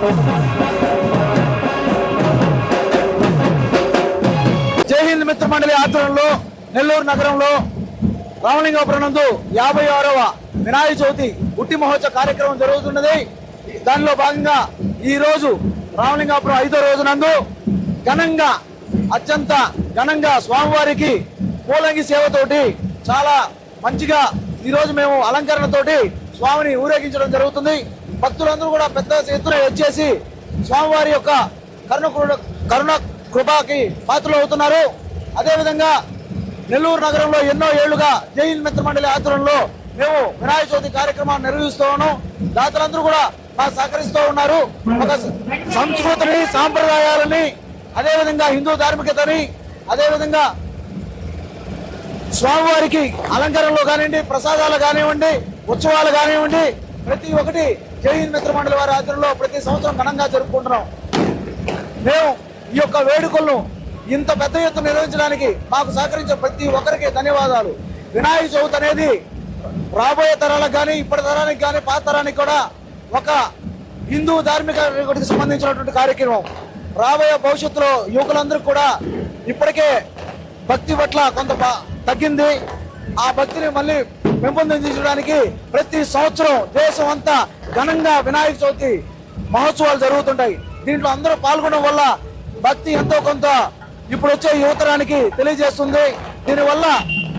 జై హింద్ మిత్ర మండలి ఆధ్వర్యంలో నెల్లూరు నగరంలో రామలింగాపురం నందు యాభై ఆరవ వినాయక చవితి ఉట్టి మహోత్సవ కార్యక్రమం జరుగుతున్నది. దానిలో భాగంగా ఈ రోజు రామలింగాపురం ఐదో రోజు నందు ఘనంగా అత్యంత ఘనంగా స్వామివారికి పూలంగి సేవతోటి చాలా మంచిగా ఈ రోజు మేము అలంకరణతోటి స్వామిని ఊరేగించడం జరుగుతుంది. భక్తులందరూ కూడా పెద్ద ఎత్తున వచ్చేసి స్వామివారి యొక్క కరుణ కరుణ కృపాకి పాత్రలు అవుతున్నారు. అదేవిధంగా నెల్లూరు నగరంలో ఎన్నో ఏళ్ళుగా జైన్ మిత్ర మండలి ఆధ్వర్యంలో మేము వినాయక చవితి కార్యక్రమాన్ని నిర్వహిస్తూ ఉన్నాం. దాతలందరూ కూడా మాకు సహకరిస్తూ ఉన్నారు. ఒక సంస్కృతిని సాంప్రదాయాలని అదేవిధంగా హిందూ ధార్మికతని అదేవిధంగా స్వామివారికి అలంకరణలు కానివ్వండి ప్రసాదాలు కానివ్వండి ఉత్సవాలు కానివ్వండి ప్రతి ఒక్కటి జైన్ మిత్ర మండలి వారి ఆధ్వర్యంలో ప్రతి సంవత్సరం ఘనంగా జరుపుకుంటున్నాం. మేము ఈ యొక్క వేడుకలను ఇంత పెద్ద ఎత్తున నిర్వహించడానికి మాకు సహకరించే ప్రతి ఒక్కరికి ధన్యవాదాలు. వినాయక చవితి అనేది రాబోయే తరాలకు కానీ ఇప్పటి తరానికి కానీ పాత తరానికి కూడా ఒక హిందూ ధార్మిక సంబంధించినటువంటి కార్యక్రమం. రాబోయే భవిష్యత్తులో యువకులందరికీ కూడా ఇప్పటికే భక్తి పట్ల కొంత తగ్గింది. ఆ భక్తిని మళ్ళీ పెంపొందించడానికి ప్రతి సంవత్సరం దేశం అంతా ఘనంగా వినాయక చవితి మహోత్సవాలు జరుగుతుంటాయి. దీంట్లో అందరూ పాల్గొనడం వల్ల భక్తి ఎంతో కొంత ఇప్పుడు వచ్చే యువతరానికి తెలియజేస్తుంది. దీనివల్ల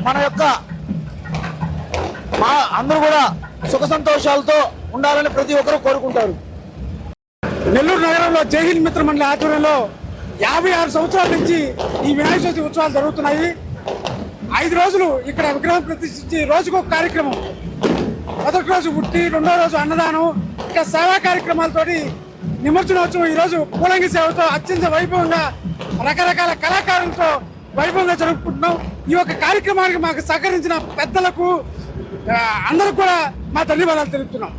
మన యొక్క మా అందరూ కూడా సుఖ సంతోషాలతో ఉండాలని ప్రతి ఒక్కరూ కోరుకుంటారు. నెల్లూరు నగరంలో జైహింద్ మిత్ర మండలి ఆధ్వర్యంలో యాభై ఆరు సంవత్సరాల నుంచి ఈ వినాయక చవితి ఉత్సవాలు జరుగుతున్నాయి. ఐదు రోజులు ఇక్కడ విగ్రహం ప్రతిష్ఠించి రోజుకొక కార్యక్రమం. మొదటి రోజు ఉట్టి రెండో రోజు అన్నదానం ఇంకా సేవా కార్యక్రమాలతోటి నిమజ్జనోత్సవం ఈ రోజు పూలంగి సేవతో అత్యంత వైభవంగా రకరకాల కళాకారులతో వైభవంగా జరుపుకుంటున్నాం. ఈ యొక్క కార్యక్రమానికి మాకు సహకరించిన పెద్దలకు ఆ, అందరికి కూడా మా ధన్యవాదాలు తెలుపుతున్నాం.